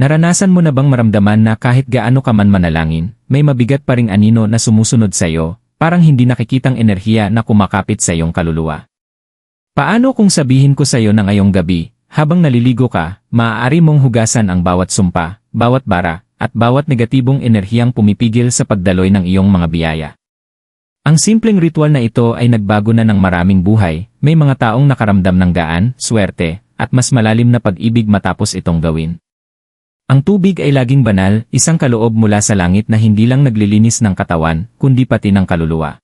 Naranasan mo na bang maramdaman na kahit gaano ka man manalangin, may mabigat pa ring anino na sumusunod sa iyo, parang hindi nakikitang enerhiya na kumakapit sa iyong kaluluwa? Paano kung sabihin ko sa iyo na ngayong gabi, habang naliligo ka, maaari mong hugasan ang bawat sumpa, bawat bara, at bawat negatibong enerhiyang pumipigil sa pagdaloy ng iyong mga biyaya. Ang simpleng ritual na ito ay nagbago na ng maraming buhay, may mga taong nakaramdam ng gaan, swerte, at mas malalim na pag-ibig matapos itong gawin. Ang tubig ay laging banal, isang kaloob mula sa langit na hindi lang naglilinis ng katawan, kundi pati ng kaluluwa.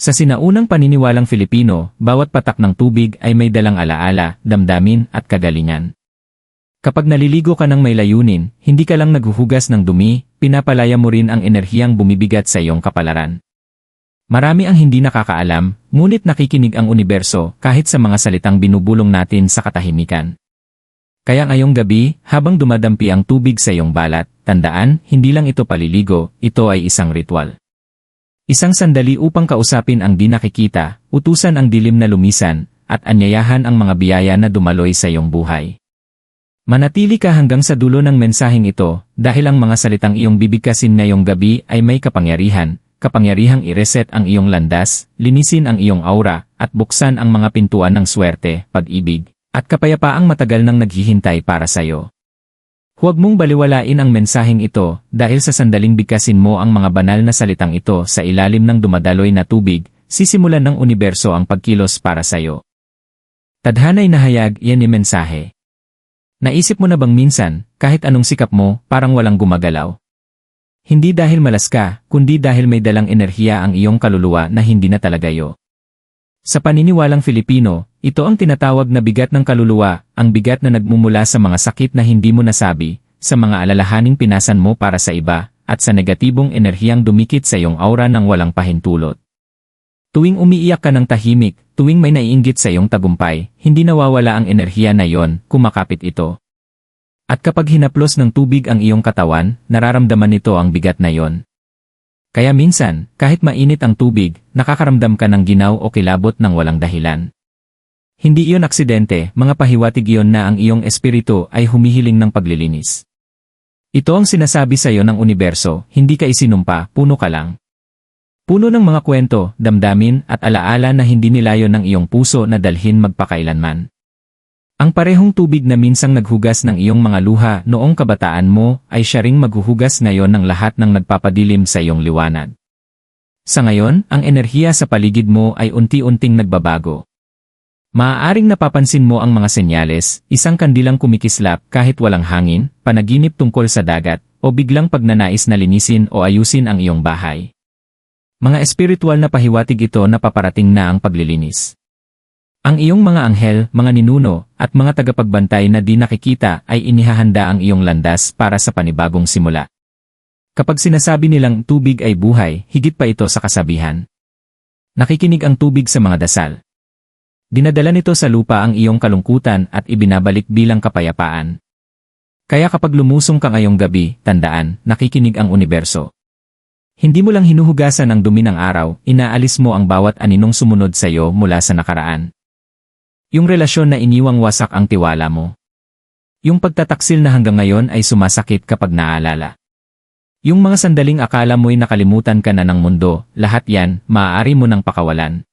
Sa sinaunang paniniwalang Filipino, bawat patak ng tubig ay may dalang alaala, damdamin, at kagalingan. Kapag naliligo ka ng may layunin, hindi ka lang naghuhugas ng dumi, pinapalaya mo rin ang enerhiyang bumibigat sa iyong kapalaran. Marami ang hindi nakakaalam, ngunit nakikinig ang universo kahit sa mga salitang binubulong natin sa katahimikan. Kaya ngayong gabi, habang dumadampi ang tubig sa iyong balat, tandaan, hindi lang ito paliligo, ito ay isang ritual. Isang sandali upang kausapin ang di nakikita, utusan ang dilim na lumisan, at anyayahan ang mga biyaya na dumaloy sa iyong buhay. Manatili ka hanggang sa dulo ng mensaheng ito, dahil ang mga salitang iyong bibigkasin ngayong gabi ay may kapangyarihan, kapangyarihang i-reset ang iyong landas, linisin ang iyong aura, at buksan ang mga pintuan ng swerte, pag-ibig, at kapayapaang matagal nang naghihintay para sa'yo. Huwag mong baliwalain ang mensaheng ito dahil sa sandaling bigkasin mo ang mga banal na salitang ito sa ilalim ng dumadaloy na tubig, sisimulan ng universo ang pagkilos para sa'yo. Tadhanay nahayag, yan ni mensahe. Naisip mo na bang minsan, kahit anong sikap mo, parang walang gumagalaw? Hindi dahil malas ka, kundi dahil may dalang enerhiya ang iyong kaluluwa na hindi na talagayo. Sa paniniwalang Filipino, ito ang tinatawag na bigat ng kaluluwa, ang bigat na nagmumula sa mga sakit na hindi mo nasabi, sa mga alalahaning pinasan mo para sa iba, at sa negatibong enerhiyang dumikit sa iyong aura ng walang pahintulot. Tuwing umiiyak ka ng tahimik, tuwing may naiinggit sa iyong tagumpay, hindi nawawala ang enerhiya na yon, kumakapit ito. At kapag hinaplos ng tubig ang iyong katawan, nararamdaman nito ang bigat na yon. Kaya minsan, kahit mainit ang tubig, nakakaramdam ka ng ginaw o kilabot ng walang dahilan. Hindi iyon aksidente, mga pahiwatig iyon na ang iyong espiritu ay humihiling ng paglilinis. Ito ang sinasabi sa iyo ng universo, hindi ka isinumpa, puno ka lang. Puno ng mga kwento, damdamin at alaala na hindi nilayo ng iyong puso na dalhin magpakailanman. Ang parehong tubig na minsang naghugas ng iyong mga luha noong kabataan mo ay siya ring maghuhugas ngayon ng lahat ng nagpapadilim sa iyong liwanag. Sa ngayon, ang enerhiya sa paligid mo ay unti-unting nagbabago. Maaaring napapansin mo ang mga senyales, isang kandilang kumikislap kahit walang hangin, panaginip tungkol sa dagat, o biglang pagnanais na linisin o ayusin ang iyong bahay. Mga espiritual na pahiwatig ito na paparating na ang paglilinis. Ang iyong mga anghel, mga ninuno, at mga tagapagbantay na di nakikita ay inihahanda ang iyong landas para sa panibagong simula. Kapag sinasabi nilang tubig ay buhay, higit pa ito sa kasabihan. Nakikinig ang tubig sa mga dasal. Dinadala nito sa lupa ang iyong kalungkutan at ibinabalik bilang kapayapaan. Kaya kapag lumusong ka ngayong gabi, tandaan, nakikinig ang universo. Hindi mo lang hinuhugasan ang dumi ng araw, inaalis mo ang bawat aninong sumunod sa iyo mula sa nakaraan. Yung relasyon na iniwang wasak ang tiwala mo. Yung pagtataksil na hanggang ngayon ay sumasakit kapag naalala. Yung mga sandaling akala mo'y nakalimutan ka na ng mundo, lahat yan, maaari mo nang pakawalan.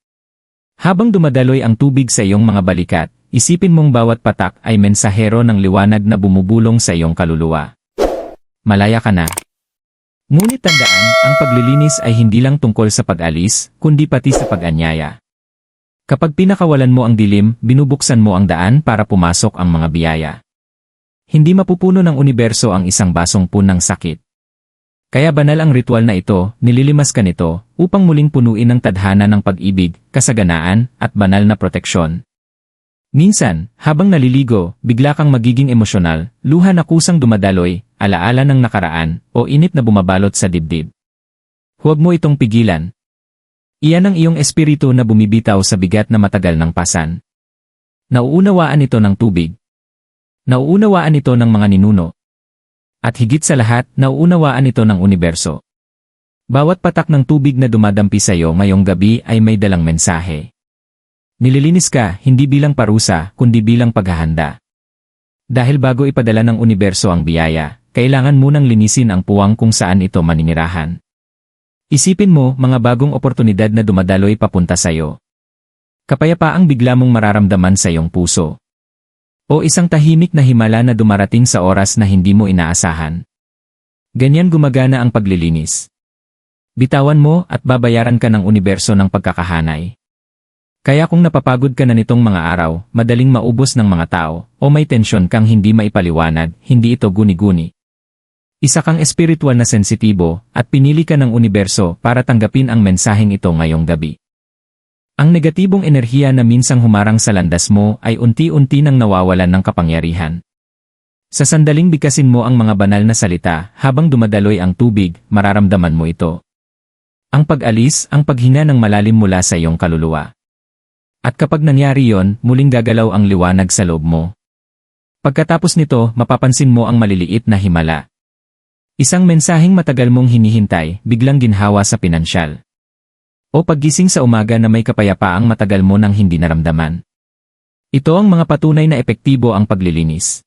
Habang dumadaloy ang tubig sa iyong mga balikat, isipin mong bawat patak ay mensahero ng liwanag na bumubulong sa iyong kaluluwa. Malaya ka na. Ngunit tandaan, ang paglilinis ay hindi lang tungkol sa pag-alis, kundi pati sa pag-anyaya. Kapag pinakawalan mo ang dilim, binubuksan mo ang daan para pumasok ang mga biyaya. Hindi mapupuno ng universo ang isang basong punang sakit. Kaya banal ang ritual na ito, nililimas ka nito, upang muling punuin ng tadhana ng pag-ibig, kasaganaan, at banal na proteksyon. Minsan, habang naliligo, bigla kang magiging emosyonal, luha na kusang dumadaloy, alaala ng nakaraan, o init na bumabalot sa dibdib. Huwag mo itong pigilan, Iyan ang iyong espiritu na bumibitaw sa bigat na matagal ng pasan. Nauunawaan ito ng tubig. Nauunawaan ito ng mga ninuno. At higit sa lahat, nauunawaan ito ng universo. Bawat patak ng tubig na dumadampi sa iyo ngayong gabi ay may dalang mensahe. Nililinis ka hindi bilang parusa kundi bilang paghahanda. Dahil bago ipadala ng universo ang biyaya, kailangan munang linisin ang puwang kung saan ito maninirahan. Isipin mo mga bagong oportunidad na dumadaloy papunta sa'yo. Kapayapaang bigla mong mararamdaman sa iyong puso. O isang tahimik na himala na dumarating sa oras na hindi mo inaasahan. Ganyan gumagana ang paglilinis. Bitawan mo at babayaran ka ng universo ng pagkakahanay. Kaya kung napapagod ka na nitong mga araw, madaling maubos ng mga tao, o may tensyon kang hindi maipaliwanag, hindi ito guni-guni. Isa kang espiritual na sensitibo, at pinili ka ng universo para tanggapin ang mensaheng ito ngayong gabi. Ang negatibong enerhiya na minsang humarang sa landas mo ay unti-unti nang nawawalan ng kapangyarihan. Sa sandaling bigkasin mo ang mga banal na salita habang dumadaloy ang tubig, mararamdaman mo ito. Ang pag-alis, ang paghinga ng malalim mula sa iyong kaluluwa. At kapag nangyari yon, muling gagalaw ang liwanag sa loob mo. Pagkatapos nito, mapapansin mo ang maliliit na himala. Isang mensaheng matagal mong hinihintay, biglang ginhawa sa pinansyal. O paggising sa umaga na may kapayapaang matagal mo nang hindi naramdaman. Ito ang mga patunay na epektibo ang paglilinis.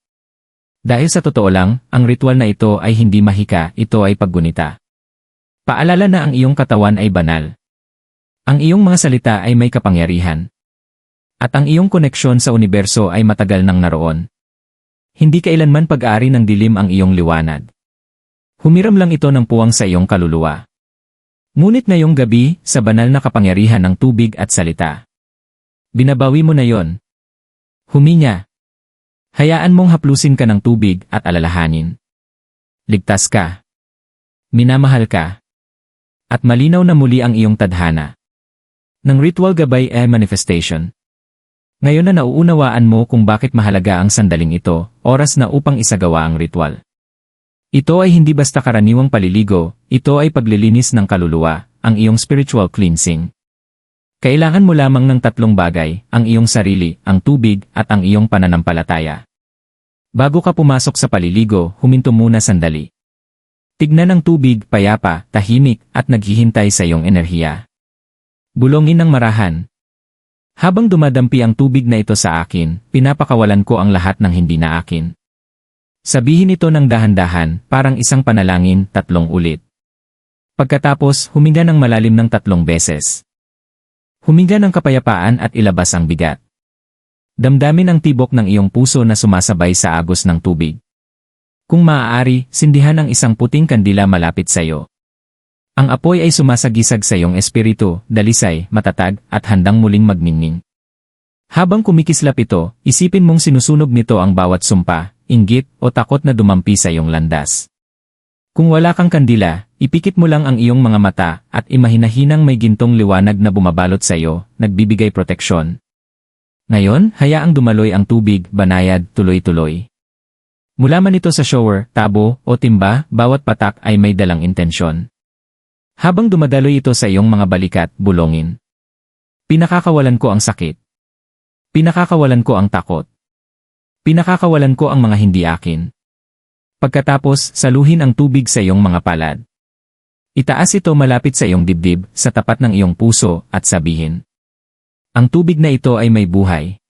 Dahil sa totoo lang, ang ritual na ito ay hindi mahika, ito ay paggunita. Paalala na ang iyong katawan ay banal. Ang iyong mga salita ay may kapangyarihan. At ang iyong koneksyon sa universo ay matagal nang naroon. Hindi kailanman pag-aari ng dilim ang iyong liwanag. Humiram lang ito ng puwang sa iyong kaluluwa. Ngunit ngayong gabi, sa banal na kapangyarihan ng tubig at salita. Binabawi mo na yon. Huminya. Hayaan mong haplusin ka ng tubig at alalahanin. Ligtas ka. Minamahal ka. At malinaw na muli ang iyong tadhana. Ng ritual gabay e manifestation. Ngayon na nauunawaan mo kung bakit mahalaga ang sandaling ito, oras na upang isagawa ang ritual. Ito ay hindi basta karaniwang paliligo, ito ay paglilinis ng kaluluwa, ang iyong spiritual cleansing. Kailangan mo lamang ng tatlong bagay, ang iyong sarili, ang tubig, at ang iyong pananampalataya. Bago ka pumasok sa paliligo, huminto muna sandali. Tignan ang tubig, payapa, tahimik, at naghihintay sa iyong enerhiya. Bulongin ng marahan. Habang dumadampi ang tubig na ito sa akin, pinapakawalan ko ang lahat ng hindi na akin. Sabihin ito ng dahan-dahan, parang isang panalangin, tatlong ulit. Pagkatapos, huminga ng malalim ng tatlong beses. Huminga ng kapayapaan at ilabas ang bigat. Damdamin ang tibok ng iyong puso na sumasabay sa agos ng tubig. Kung maaari, sindihan ang isang puting kandila malapit sa iyo. Ang apoy ay sumasagisag sa iyong espiritu, dalisay, matatag, at handang muling magningning. Habang kumikislap ito, isipin mong sinusunog nito ang bawat sumpa, inggit, o takot na dumampi sa iyong landas. Kung wala kang kandila, ipikit mo lang ang iyong mga mata at imahinahinang may gintong liwanag na bumabalot sa iyo, nagbibigay proteksyon. Ngayon, hayaang dumaloy ang tubig, banayad, tuloy-tuloy. Mula man ito sa shower, tabo, o timba, bawat patak ay may dalang intensyon. Habang dumadaloy ito sa iyong mga balikat, bulongin. Pinakakawalan ko ang sakit. Pinakakawalan ko ang takot. Pinakakawalan ko ang mga hindi akin. Pagkatapos, saluhin ang tubig sa iyong mga palad. Itaas ito malapit sa iyong dibdib, sa tapat ng iyong puso, at sabihin. Ang tubig na ito ay may buhay.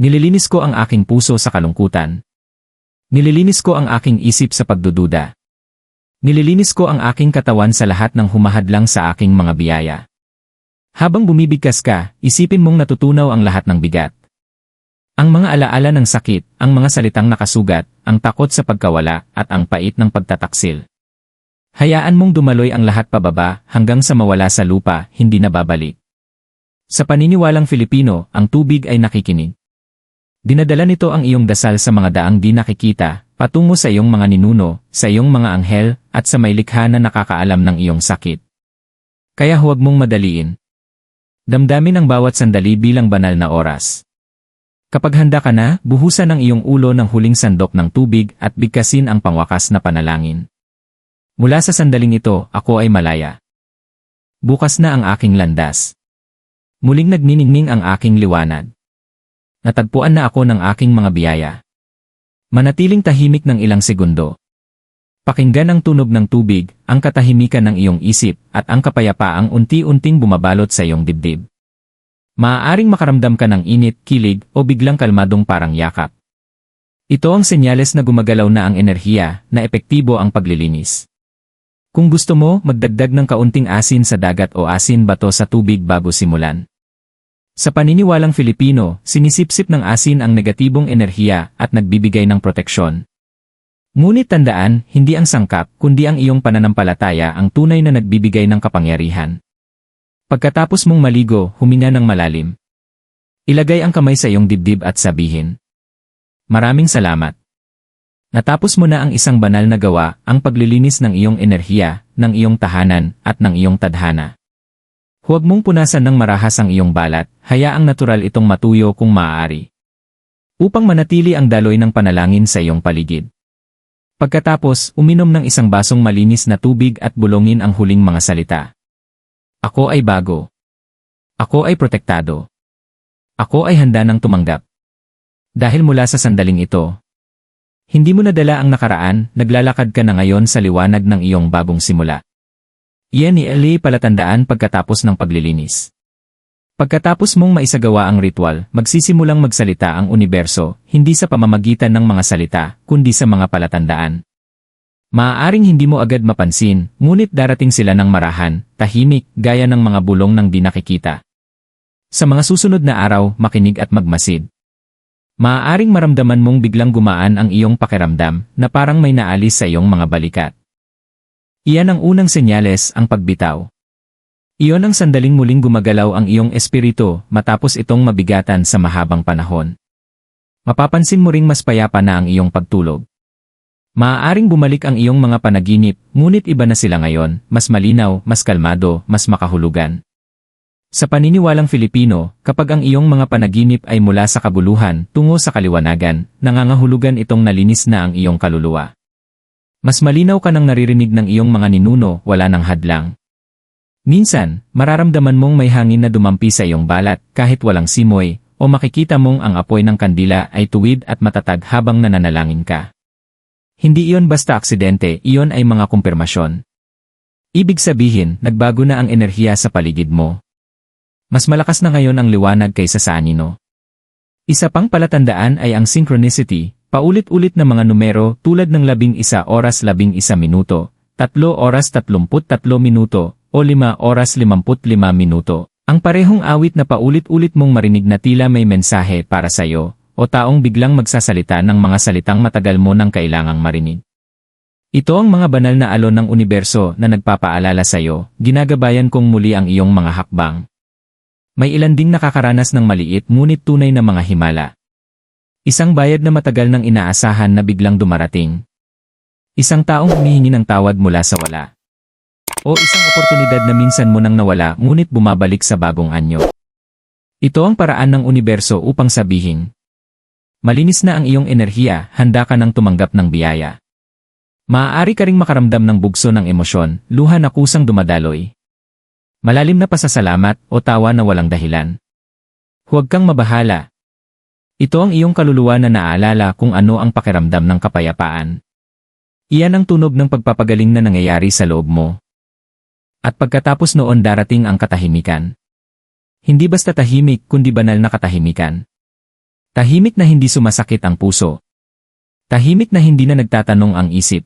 Nililinis ko ang aking puso sa kalungkutan. Nililinis ko ang aking isip sa pagdududa. Nililinis ko ang aking katawan sa lahat ng humahadlang sa aking mga biyaya. Habang bumibigkas ka, isipin mong natutunaw ang lahat ng bigat. Ang mga alaala ng sakit, ang mga salitang nakasugat, ang takot sa pagkawala, at ang pait ng pagtataksil. Hayaan mong dumaloy ang lahat pababa hanggang sa mawala sa lupa, hindi na babalik. Sa paniniwalang Filipino, ang tubig ay nakikinig. Dinadala nito ang iyong dasal sa mga daang di nakikita, patungo sa iyong mga ninuno, sa iyong mga anghel, at sa may likha na nakakaalam ng iyong sakit. Kaya huwag mong madaliin. Damdamin ang bawat sandali bilang banal na oras. Kapag handa ka na, buhusan ang iyong ulo ng huling sandok ng tubig at bigkasin ang pangwakas na panalangin. Mula sa sandaling ito, ako ay malaya. Bukas na ang aking landas. Muling nagniningning ang aking liwanag. Natagpuan na ako ng aking mga biyaya. Manatiling tahimik ng ilang segundo. Pakinggan ang tunog ng tubig, ang katahimikan ng iyong isip, at ang kapayapaang unti-unting bumabalot sa iyong dibdib. Maaaring makaramdam ka ng init, kilig, o biglang kalmadong parang yakap. Ito ang senyales na gumagalaw na ang enerhiya, na epektibo ang paglilinis. Kung gusto mo, magdagdag ng kaunting asin sa dagat o asin bato sa tubig bago simulan. Sa paniniwalang Filipino, sinisipsip ng asin ang negatibong enerhiya at nagbibigay ng proteksyon. Ngunit tandaan, hindi ang sangkap, kundi ang iyong pananampalataya ang tunay na nagbibigay ng kapangyarihan. Pagkatapos mong maligo, huminga ng malalim. Ilagay ang kamay sa iyong dibdib at sabihin. Maraming salamat. Natapos mo na ang isang banal na gawa, ang paglilinis ng iyong enerhiya, ng iyong tahanan, at ng iyong tadhana. Huwag mong punasan ng marahas ang iyong balat, hayaang natural itong matuyo kung maaari. Upang manatili ang daloy ng panalangin sa iyong paligid. Pagkatapos, uminom ng isang basong malinis na tubig at bulongin ang huling mga salita. Ako ay bago. Ako ay protektado. Ako ay handa ng tumanggap. Dahil mula sa sandaling ito, hindi mo nadala ang nakaraan, naglalakad ka na ngayon sa liwanag ng iyong bagong simula. Iyan ni Eli palatandaan pagkatapos ng paglilinis. Pagkatapos mong maisagawa ang ritual, magsisimulang magsalita ang universo, hindi sa pamamagitan ng mga salita, kundi sa mga palatandaan. Maaaring hindi mo agad mapansin, ngunit darating sila ng marahan, tahimik, gaya ng mga bulong ng di nakikita. Sa mga susunod na araw, makinig at magmasid. Maaaring maramdaman mong biglang gumaan ang iyong pakiramdam na parang may naalis sa iyong mga balikat. Iyan ang unang senyales, ang pagbitaw. Iyon ang sandaling muling gumagalaw ang iyong espiritu matapos itong mabigatan sa mahabang panahon. Mapapansin mo ring mas payapa na ang iyong pagtulog. Maaaring bumalik ang iyong mga panaginip, ngunit iba na sila ngayon, mas malinaw, mas kalmado, mas makahulugan. Sa paniniwalang Filipino, kapag ang iyong mga panaginip ay mula sa kabuluhan tungo sa kaliwanagan, nangangahulugan itong nalinis na ang iyong kaluluwa. Mas malinaw ka nang naririnig ng iyong mga ninuno, wala ng hadlang. Minsan, mararamdaman mong may hangin na dumampi sa iyong balat kahit walang simoy, o makikita mong ang apoy ng kandila ay tuwid at matatag habang nananalangin ka. Hindi iyon basta aksidente, iyon ay mga kumpirmasyon. Ibig sabihin, nagbago na ang enerhiya sa paligid mo. Mas malakas na ngayon ang liwanag kaysa sa anino. Isa pang palatandaan ay ang synchronicity, paulit-ulit na mga numero tulad ng labing isa oras labing isa minuto, tatlo oras tatlumput tatlo minuto, o 5 oras 55 minuto. Ang parehong awit na paulit-ulit mong marinig na tila may mensahe para sa iyo, o taong biglang magsasalita ng mga salitang matagal mo nang kailangang marinig. Ito ang mga banal na alon ng universo na nagpapaalala sa iyo, ginagabayan kong muli ang iyong mga hakbang. May ilan ding nakakaranas ng maliit ngunit tunay na mga himala. Isang bayad na matagal nang inaasahan na biglang dumarating. Isang taong humihingi ng tawad mula sa wala. O isang oportunidad na minsan mo nang nawala ngunit bumabalik sa bagong anyo. Ito ang paraan ng universo upang sabihin. Malinis na ang iyong enerhiya, handa ka nang tumanggap ng biyaya. Maaari ka ring makaramdam ng bugso ng emosyon, luha na kusang dumadaloy. Malalim na pasasalamat o tawa na walang dahilan. Huwag kang mabahala. Ito ang iyong kaluluwa na naalala kung ano ang pakiramdam ng kapayapaan. Iyan ang tunog ng pagpapagaling na nangyayari sa loob mo. At pagkatapos noon darating ang katahimikan. Hindi basta tahimik kundi banal na katahimikan. Tahimik na hindi sumasakit ang puso. Tahimik na hindi na nagtatanong ang isip.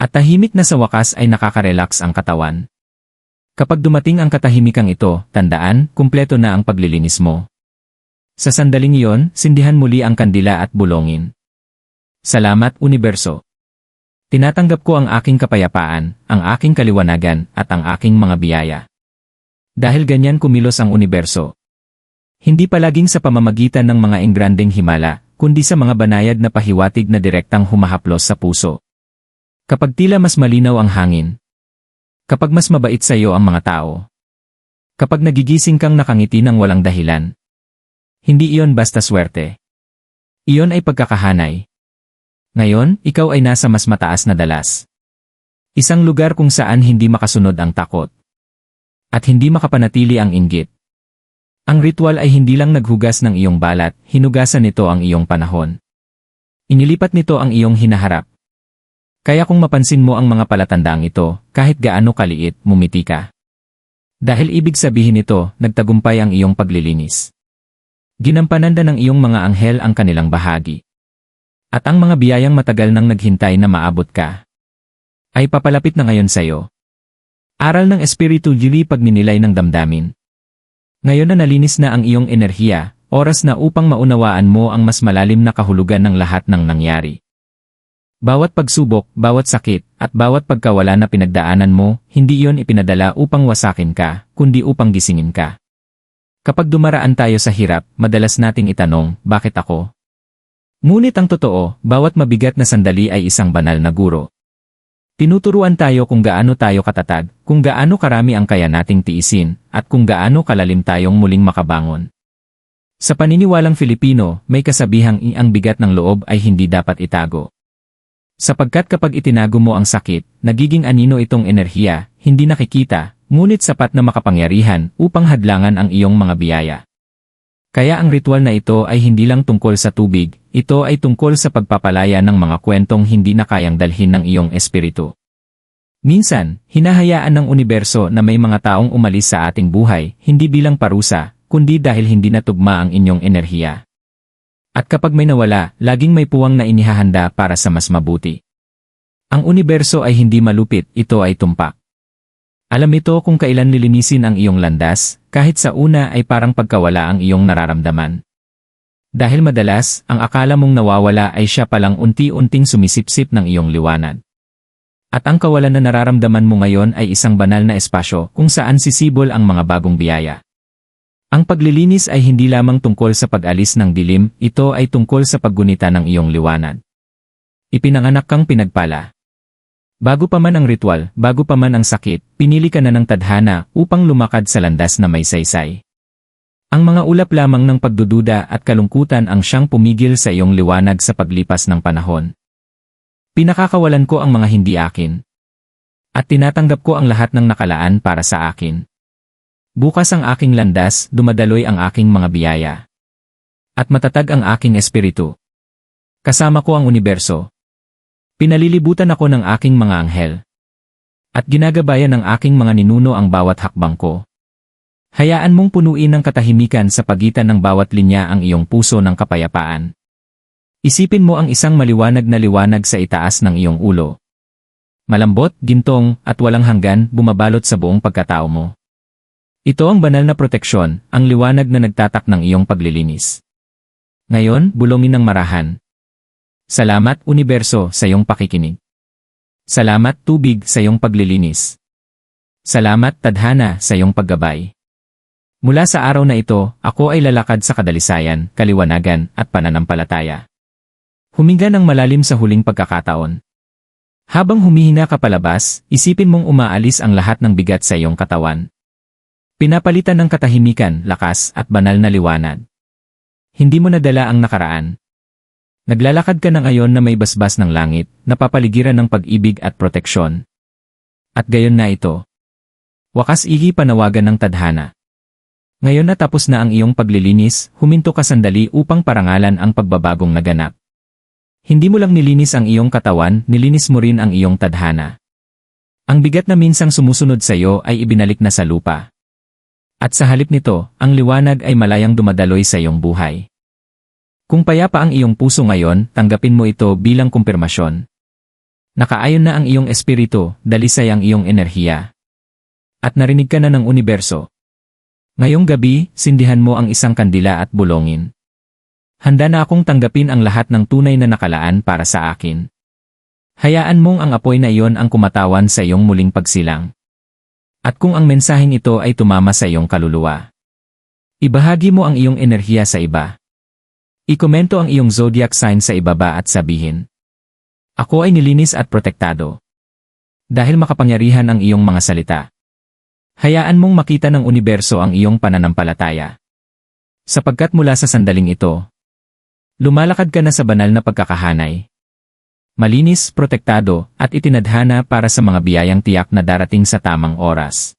At tahimik na sa wakas ay nakaka-relax ang katawan. Kapag dumating ang katahimikang ito, tandaan, kumpleto na ang paglilinis mo. Sa sandaling iyon, sindihan muli ang kandila at bulongin. Salamat, Universo. Tinatanggap ko ang aking kapayapaan, ang aking kaliwanagan, at ang aking mga biyaya. Dahil ganyan kumilos ang universo. Hindi palaging sa pamamagitan ng mga engrandeng himala, kundi sa mga banayad na pahiwatig na direktang humahaplos sa puso. Kapag tila mas malinaw ang hangin. Kapag mas mabait sa iyo ang mga tao. Kapag nagigising kang nakangiti ng walang dahilan. Hindi iyon basta swerte. Iyon ay pagkakahanay. Ngayon, ikaw ay nasa mas mataas na dalas. Isang lugar kung saan hindi makasunod ang takot. At hindi makapanatili ang inggit. Ang ritual ay hindi lang naghugas ng iyong balat, hinugasan nito ang iyong panahon. Inilipat nito ang iyong hinaharap. Kaya kung mapansin mo ang mga palatandang ito, kahit gaano kaliit, mumiti ka. Dahil ibig sabihin nito, nagtagumpay ang iyong paglilinis. Ginampanan ng iyong mga anghel ang kanilang bahagi. At ang mga biyayang matagal nang naghintay na maabot ka, ay papalapit na ngayon sa'yo. Aral ng Espiritu Juli pagninilay ng damdamin. Ngayon na nalinis na ang iyong enerhiya, oras na upang maunawaan mo ang mas malalim na kahulugan ng lahat ng nangyari. Bawat pagsubok, bawat sakit, at bawat pagkawala na pinagdaanan mo, hindi iyon ipinadala upang wasakin ka, kundi upang gisingin ka. Kapag dumaraan tayo sa hirap, madalas nating itanong, bakit ako? Ngunit ang totoo, bawat mabigat na sandali ay isang banal na guro. Tinuturuan tayo kung gaano tayo katatag, kung gaano karami ang kaya nating tiisin, at kung gaano kalalim tayong muling makabangon. Sa paniniwalang Filipino, may kasabihang ang bigat ng loob ay hindi dapat itago. Sapagkat kapag itinago mo ang sakit, nagiging anino itong enerhiya, hindi nakikita, ngunit sapat na makapangyarihan upang hadlangan ang iyong mga biyaya. Kaya ang ritual na ito ay hindi lang tungkol sa tubig, ito ay tungkol sa pagpapalaya ng mga kwentong hindi na kayang dalhin ng iyong espiritu. Minsan, hinahayaan ng universo na may mga taong umalis sa ating buhay, hindi bilang parusa, kundi dahil hindi natugma ang inyong enerhiya. At kapag may nawala, laging may puwang na inihahanda para sa mas mabuti. Ang universo ay hindi malupit, ito ay tumpak. Alam ito kung kailan lilinisin ang iyong landas, kahit sa una ay parang pagkawala ang iyong nararamdaman. Dahil madalas, ang akala mong nawawala ay siya palang unti-unting sumisipsip ng iyong liwanag. At ang kawalan na nararamdaman mo ngayon ay isang banal na espasyo kung saan sisibol ang mga bagong biyaya. Ang paglilinis ay hindi lamang tungkol sa pag-alis ng dilim, ito ay tungkol sa paggunita ng iyong liwanag. Ipinanganak kang pinagpala. Bago pa man ang ritual, bago pa man ang sakit, pinili ka na ng tadhana upang lumakad sa landas na may saysay. Ang mga ulap lamang ng pagdududa at kalungkutan ang siyang pumigil sa iyong liwanag sa paglipas ng panahon. Pinakakawalan ko ang mga hindi akin. At tinatanggap ko ang lahat ng nakalaan para sa akin. Bukas ang aking landas, dumadaloy ang aking mga biyaya. At matatag ang aking espiritu. Kasama ko ang universo, Pinalilibutan ako ng aking mga anghel. At ginagabayan ng aking mga ninuno ang bawat hakbang ko. Hayaan mong punuin ng katahimikan sa pagitan ng bawat linya ang iyong puso ng kapayapaan. Isipin mo ang isang maliwanag na liwanag sa itaas ng iyong ulo. Malambot, gintong, at walang hanggan bumabalot sa buong pagkatao mo. Ito ang banal na proteksyon, ang liwanag na nagtatak ng iyong paglilinis. Ngayon, bulongin ng marahan, Salamat Universo sa iyong pakikinig. Salamat tubig sa iyong paglilinis. Salamat tadhana sa iyong paggabay. Mula sa araw na ito, ako ay lalakad sa kadalisayan, kaliwanagan, at pananampalataya. Huminga ng malalim sa huling pagkakataon. Habang humihina ka palabas, isipin mong umaalis ang lahat ng bigat sa iyong katawan. Pinapalitan ng katahimikan, lakas, at banal na liwanag. Hindi mo nadala ang nakaraan, Naglalakad ka na ngayon na may basbas ng langit, napapaligiran ng pag-ibig at proteksyon. At gayon na ito. Wakas ihi panawagan ng tadhana. Ngayon na tapos na ang iyong paglilinis, huminto ka sandali upang parangalan ang pagbabagong naganap. Hindi mo lang nilinis ang iyong katawan, nilinis mo rin ang iyong tadhana. Ang bigat na minsang sumusunod sa iyo ay ibinalik na sa lupa. At sa halip nito, ang liwanag ay malayang dumadaloy sa iyong buhay. Kung payapa ang iyong puso ngayon, tanggapin mo ito bilang kumpirmasyon. Nakaayon na ang iyong espiritu, dalisay ang iyong enerhiya. At narinig ka na ng universo. Ngayong gabi, sindihan mo ang isang kandila at bulongin. Handa na akong tanggapin ang lahat ng tunay na nakalaan para sa akin. Hayaan mong ang apoy na iyon ang kumatawan sa iyong muling pagsilang. At kung ang mensaheng ito ay tumama sa iyong kaluluwa, ibahagi mo ang iyong enerhiya sa iba. I-komento ang iyong zodiac sign sa ibaba at sabihin. Ako ay nilinis at protektado. Dahil makapangyarihan ang iyong mga salita. Hayaan mong makita ng universo ang iyong pananampalataya. Sapagkat mula sa sandaling ito, lumalakad ka na sa banal na pagkakahanay. Malinis, protektado, at itinadhana para sa mga biyayang tiyak na darating sa tamang oras.